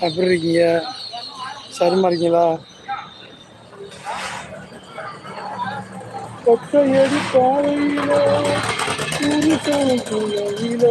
எப்படி இருக்கீங்க? சரிமா இருக்கீங்களா? கொட்டையடி பாதையில புருஷன் குழவில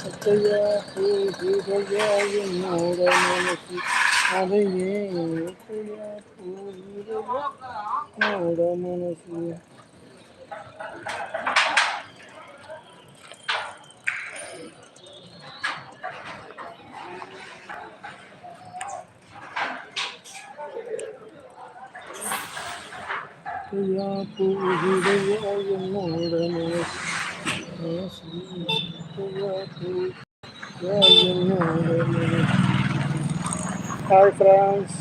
கொத்தையா என்னோட மனசு அதையே என்னோட மனசு என்னோட ஹாய் ஃப்ரெண்ட்ஸ்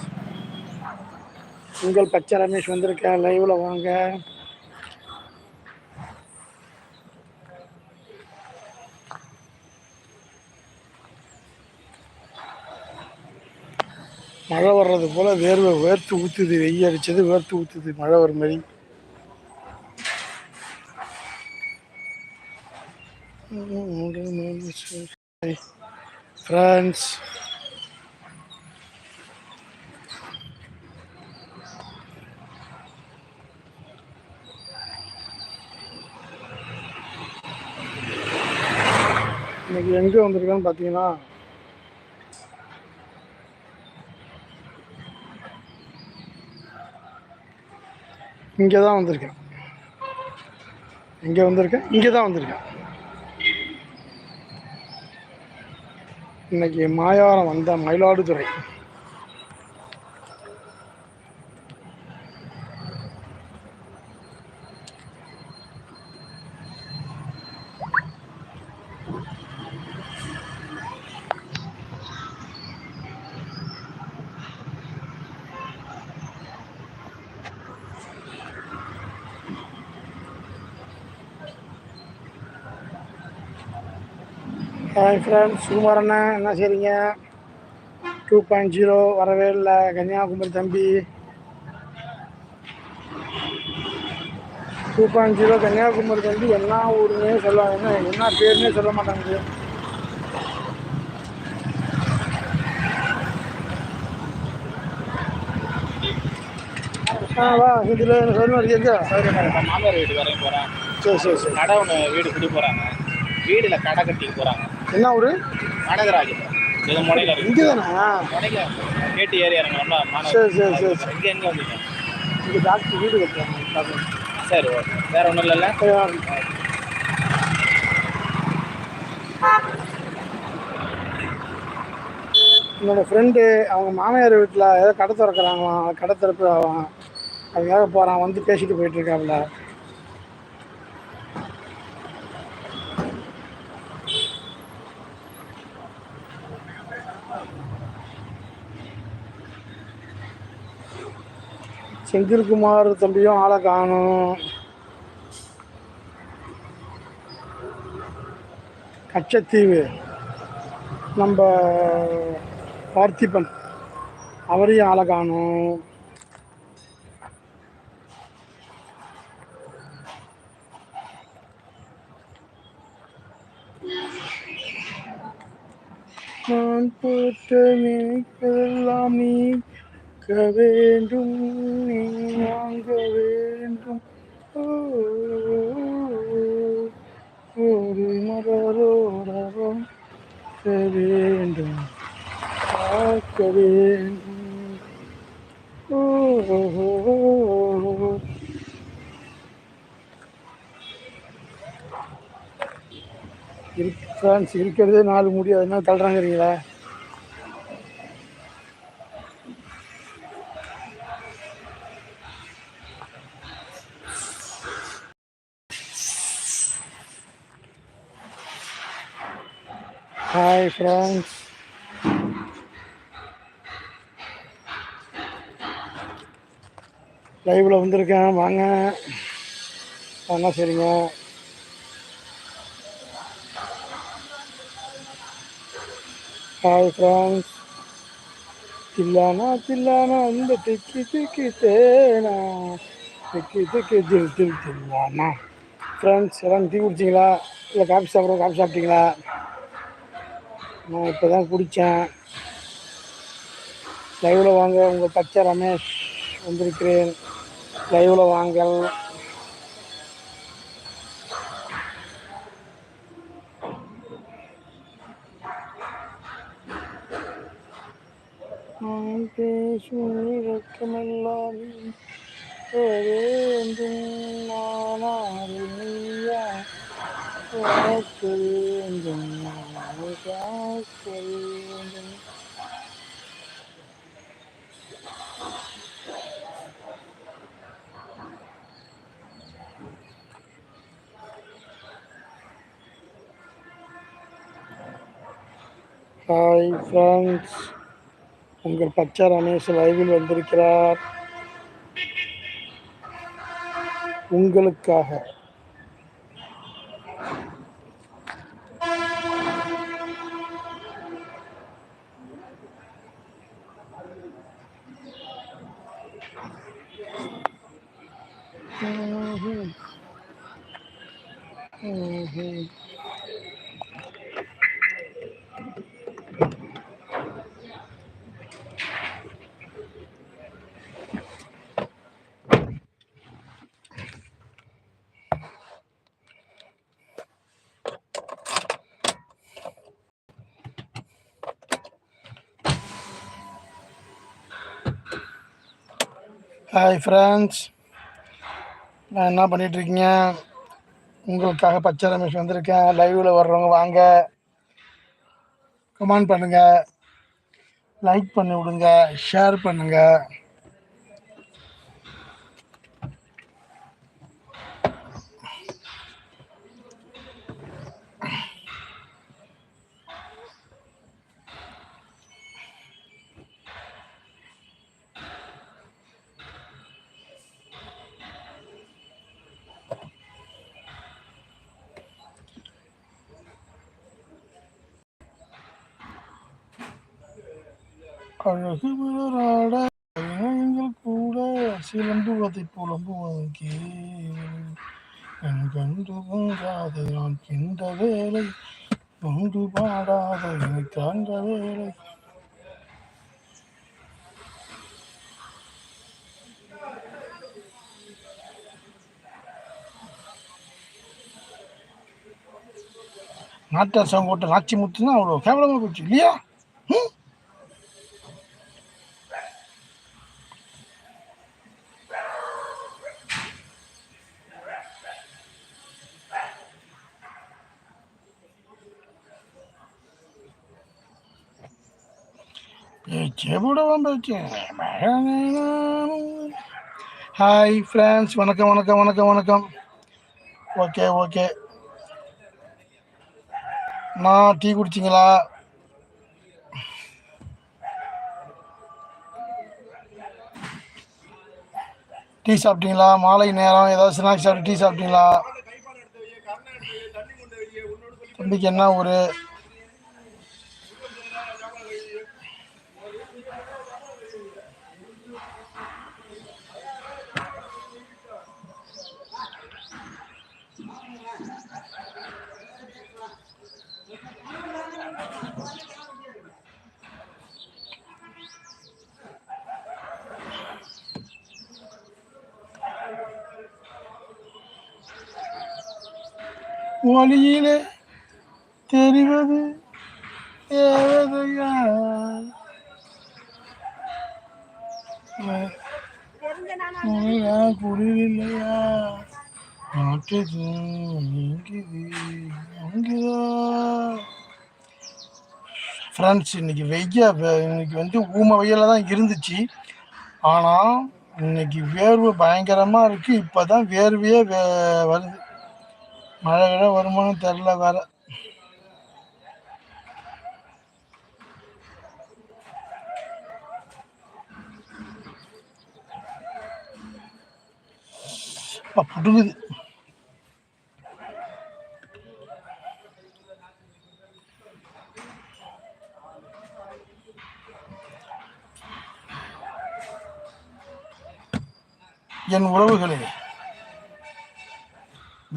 உங்கள் பச்சை ரமேஷ் வந்திருக்கேன். லைவில் வாங்க. மழை வர்றது போல் வேர்வை வேர்த்து ஊற்றுது வெய்ய அடிச்சது வேர்த்து ஊற்றுது மழை வர மாதிரி. ஃப்ரான்ஸ். இன்னைக்கு எங்கே வந்திருக்கேன்னு பார்த்தீங்கன்னா இங்கே தான் வந்திருக்கேன். இங்கே வந்திருக்கேன் இங்கே தான் வந்திருக்கேன். இன்னைக்கு மாயாரம் வந்த மயிலாடுதுறை. ஹாய் ஃப்ரெண்ட்ஸ் சுகுமார் அண்ணன் என்ன செய்றீங்க? டூ பாயிண்ட் ஜீரோ வரவே இல்லை. கன்னியாகுமரி தம்பி. டூ பாயிண்ட் ஜீரோ கன்னியாகுமரி தம்பி என்ன ஊருன்னே சொல்லுவாங்க என்ன என்ன பேருன்னே சொல்ல மாட்டாங்க. ஆ வா இதில் சொல்லணும் எங்க மாமியார் வீடு வரையும் போகிறேன் சரி சரி சரி. கடை ஒன்று வீடு குடி போகிறாங்க வீடில் கடை கட்டி போகிறாங்க என்ன ஊரு? மாநகராஜ் இங்கே தானே கேட்டு இறங்கணும்னா சரி சரி சரி இங்கே எங்கே வந்தீங்க இங்கே டாக்டர் வீடு கட்டுறாங்க சரி ஓகே வேறு ஒன்றும் இல்லைல்ல? என்னோட ஃப்ரெண்டு அவங்க மாமியார் வீட்டில் ஏதோ கடை திறக்கிறாங்களாம். கடை திறப்பு ஆகும் அதுக்காக போகிறான் வந்து பேசிட்டு போயிட்டு செந்தில்குமார் தம்பியும் ஆளை காணும். கச்சத்தீவு. நம்ம பார்த்திபன். அவரையும் ஆளை காணும். நான் போட்ட நீ நீக்க வேண்டும் நீ வாங்க வேண்டும். ஒரு மலரோடவும் வேண்டும் பார்க்க வேண்டும். ஓ, ஃப்ரான்ஸ் இருக்கிறதே நாலு முடியாதுன்னா தள்ளுறாங்கிறீங்களா? ஹாய் ஃப்ரெண்ட்ஸ் லைவில் வந்திருக்கேன். வாங்க. என்ன சரிங்க ஹாய் ஃப்ரெண்ட்ஸ் தில்லானா தில்லானா இந்த திக்கி திக்கி தேனா. திக்கி திக்கி தில் தில் தில்லானா. ஃப்ரெண்ட்ஸ் எல்லாம் டீ குடிச்சிங்களா? இல்லை காஃபி சாப்பிட்றோம் காஃபி சாப்பிட்டீங்களா? நான் இப்போ தான் குடித்தேன் லைவில் வாங்க உங்கள் பச்சை ரமேஷ் வந்திருக்கிறேன். லைவில் வாங்கல். நான் பேசும் வெக்கமெல்லாம் வேண்டும் உனக்கு ஹாய் ஃப்ரெண்ட்ஸ் உங்கள் பச்சை ரமேஷ் லைவில் வந்திருக்கிறார். உங்களுக்காக. ஹாய் ஃப்ரெண்ட்ஸ் நான் என்ன பண்ணிகிட்ருக்கீங்க உங்களுக்காக பச்சை ரமேஷ் வந்திருக்கேன். லைவில் வர்றவங்க வாங்க. கமெண்ட் பண்ணுங்கள் லைக் பண்ணி விடுங்க. ஷேர் பண்ணுங்கள் அழகு மலராட எங்கள் கூட சிலம்புவதை புலம்புவதற்கே என் கண்டு பொங்காத நான் கிண்ட வேலை ஒன்று பாடாத எனக்கு வேலை. நாட்டாசம் போட்ட நாச்சி முத்துன்னா அவ்வளோ கேவலமாக போச்சு இல்லையா? ம் பேச்சே போடவும் பேச்சு ஹாய் ஃப்ரெண்ட்ஸ் வணக்கம் வணக்கம் வணக்கம் வணக்கம். ஓகே ஓகே நான் டீ குடிச்சிங்களா? டீ சாப்பிட்டீங்களா? மாலை நேரம் ஏதாவது ஸ்நாக்ஸ் சாப்பிட்டு டீ சாப்பிட்டீங்களா? தம்பிக்கு என்ன ஒரு ஒளியிலே தெரிவது தேவதையா குடிவில்லையா நாட்டுது நீங்குது அங்குதா? ஃப்ரெண்ட்ஸ் இன்னைக்கு வெய்ய இன்னைக்கு வந்து ஊம வெயில தான் இருந்துச்சு. ஆனால் இன்னைக்கு வேர்வை பயங்கரமாக இருக்குது இப்போ தான் வேர்வையே வே- வருது. மழை விட வருமானம் தெரில வேற. அப்பா, புடுங்குது. என் உறவுகளே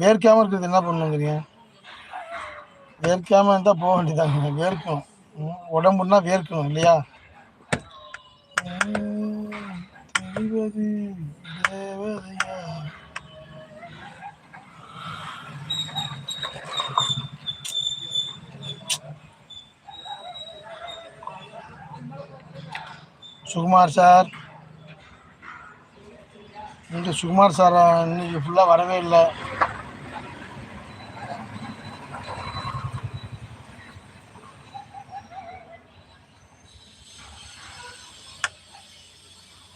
வேர்க்காமல் இருக்கிறது என்ன பண்ணுங்கிறீங்க வேர்க்காமல் இருந்தால் போக வேண்டியதாங்க வேர்க்கணும். உடம்புன்னா வேர்க்கணும் இல்லையா? அறிவது தேவதையா? சுகுமார் சார். இங்கே சுகுமார் சார் இன்னைக்கு ஃபுல்லாக வரவே இல்லை.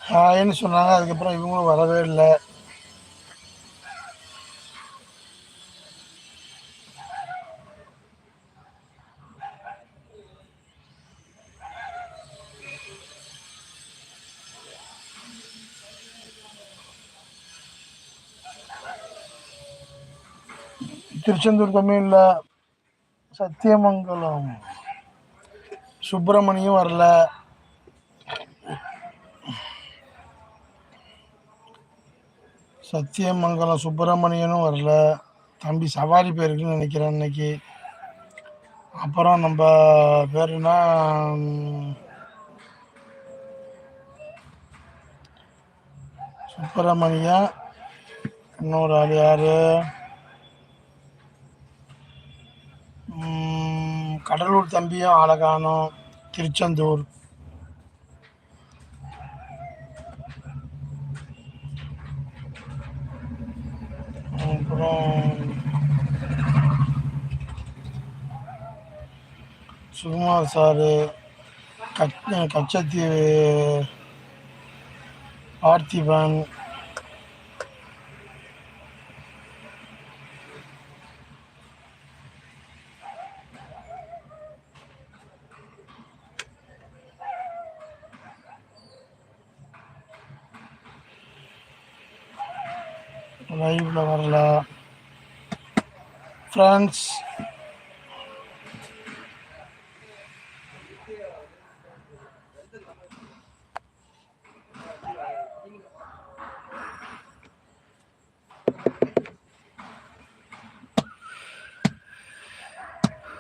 ஹாய்ன்னு சொன்னாங்க. அதுக்கப்புறம் இவங்களும் வரவே இல்லை. திருச்செந்தூர் தமிழில் சத்தியமங்கலம். சுப்பிரமணியும் வரல. சத்தியமங்கலம் சுப்பிரமணியனும் வரல. தம்பி சவாரி போயிருக்குன்னு நினைக்கிறேன் இன்னைக்கு. அப்புறம் நம்ம பேர் என்ன? சுப்பிரமணியன் இன்னொரு ஆள் யார்? கடலூர் தம்பியும் ஆளை திருச்செந்தூர். அப்புறம் சுகுமார் சாரு கச் கச்சத்தீவு பார்த்திபன் லைவில் வரல? ஃப்ரெண்ட்ஸ்.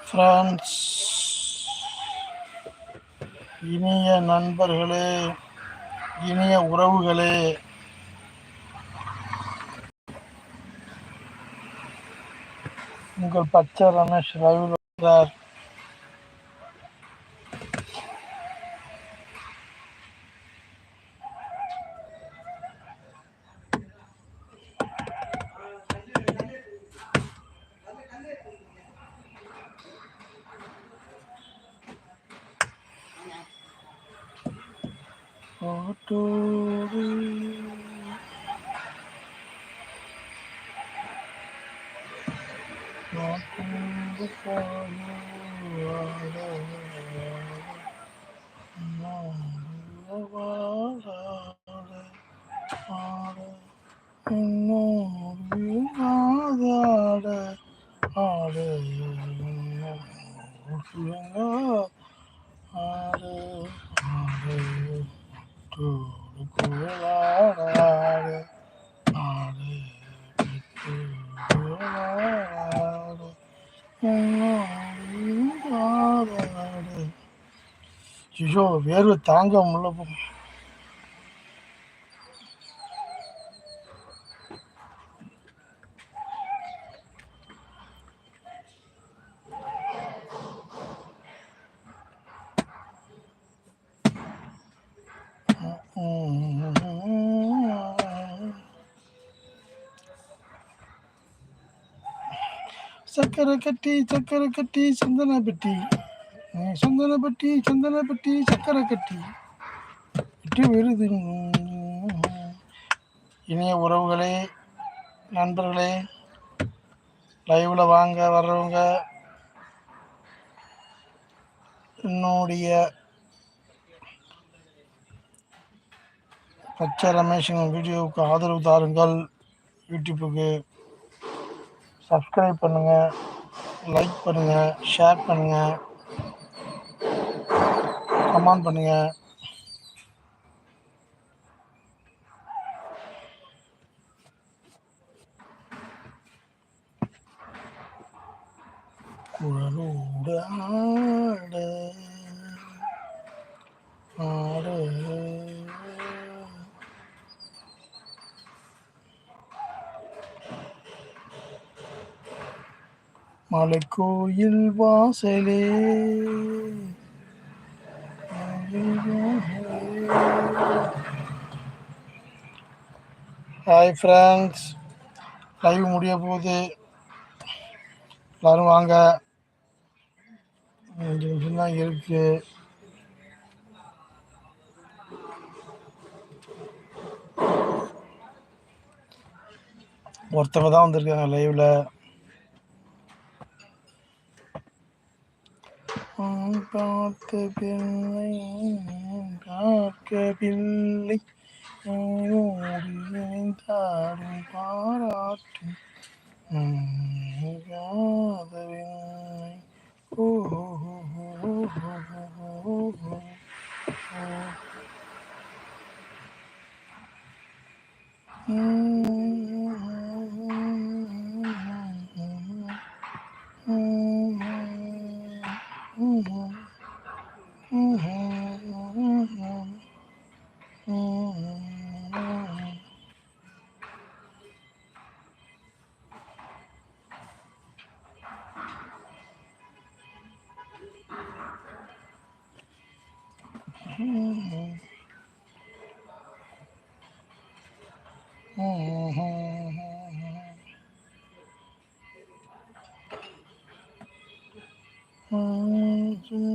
ஃப்ரான்ஸ் இனிய நண்பர்களே இனிய உறவுகளே உங்கள் பச்சை ரமேஷ் ரவில் சார் ஓட்டோடு நாட்டோடு பாடுவாட வாழாட ஆட என்னோடு ஐயோ வேர்வை தாங்க முடியல போ. சக்கரை கட்டி சக்கரை கட்டி சந்தன பெட்டி சந்தனப்பட்டி சந்தனப்பட்டி சக்கரை கட்டி விட்டு விருது. இனிய உறவுகளே நண்பர்களே லைவில் வாங்க வர்றவங்க என்னுடைய பச்சை ரமேஷன் வீடியோவுக்கு ஆதரவு தாருங்கள். யூடியூப்புக்கு சப்ஸ்கிரைப் பண்ணுங்கள் லைக் பண்ணுங்கள் ஷேர் பண்ணுங்கள் கமெண்ட் பண்ணுங்க. குழலோடாட ஆடு. மலைக்கோயில் வாசலே. ஹாய் ஃப்ரெண்ட்ஸ் லைவ் முடிய போகுது. எல்லாரும் வாங்க. அஞ்சு நிமிஷம் தான் இருக்கு. ஒருத்தவங்க தான் வந்திருக்காங்க லைவில் பார்த்த பிள்ளை பார்க்கவில்லை. தாடும் பாராட்டும் காதவில்லை ஓ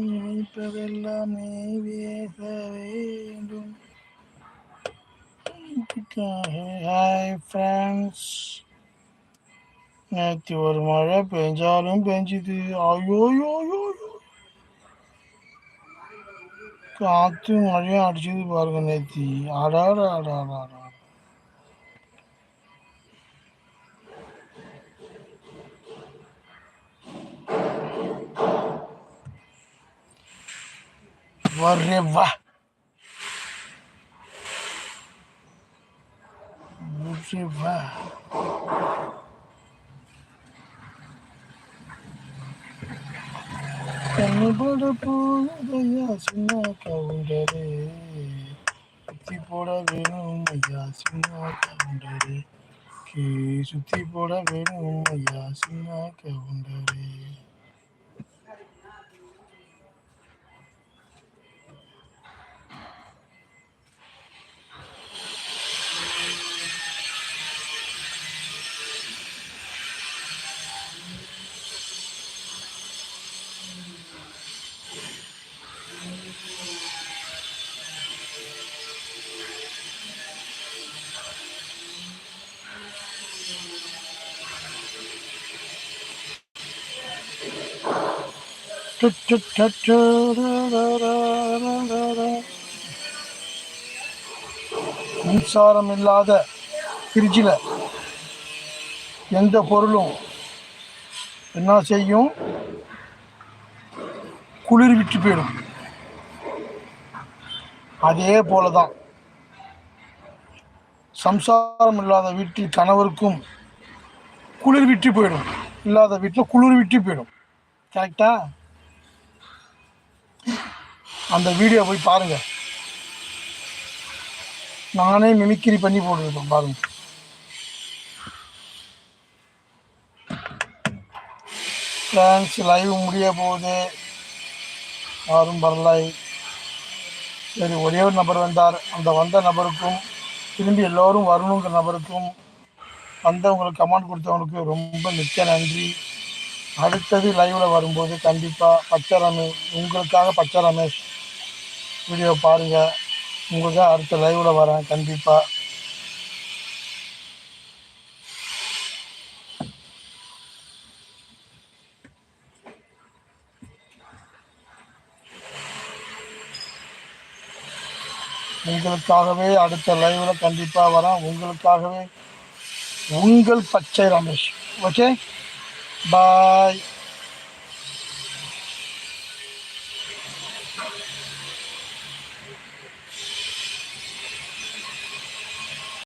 நினைப்பதெல்லாமே பேச வேண்டும். ஹாய் ஃப்ரெண்ட்ஸ் நேற்று ஒரு மழை பெஞ்சாலும் பெஞ்சுது. ஐயோயோயோ காற்று மழையும் அடிச்சது பாருங்க நேத்தி. அடாடா அடாடா வரே வா வரே வா கண்ணுபட போதையா சின்ன கவுண்டரே? சுத்தி போட வேணும் ஐயா சின்ன கவுண்டரே? சுத்தி போட வேணும் ஐயா சின்ன கவுண்டரே? மின்சாரம் இல்லாத ஃப்ரிட்ஜில் எந்த பொருளும் என்ன செய்யும்? குளிர் விட்டு போயிடும். அதே போல தான் சம்சாரம் இல்லாத வீட்டில் கணவருக்கும் குளிர் விட்டு போயிடும். இல்லாத வீட்டில் குளிர் விட்டு போயிடும். கரெக்டாக அந்த வீடியோ போய் பாருங்கள் நானே மிமிக்கிரி பண்ணி போட்டுருக்கேன் பாருங்க. ஃப்ரெண்ட்ஸ் லைவ் முடிய போகுது. யாரும் வரலை. சரி ஒரே ஒரு நபர் வந்தார். அந்த வந்த நபருக்கும் திரும்பி எல்லோரும் வரணுங்கிற நபருக்கும் வந்தவங்களுக்கு கமெண்ட் கொடுத்தவங்களுக்கு ரொம்ப மிக்க நன்றி. அடுத்தது லைவில் வரும்போது கண்டிப்பாக பச்சை ரமேஷ் உங்களுக்காக பச்சை ரமேஷ். வீடியோ பாருங்கள் உங்களுக்கு அடுத்த லைவில் வரேன். கண்டிப்பாக உங்களுக்காகவே அடுத்த லைவில் கண்டிப்பாக வரேன். உங்களுக்காகவே உங்கள் பச்சை ரமேஷ். Okay bye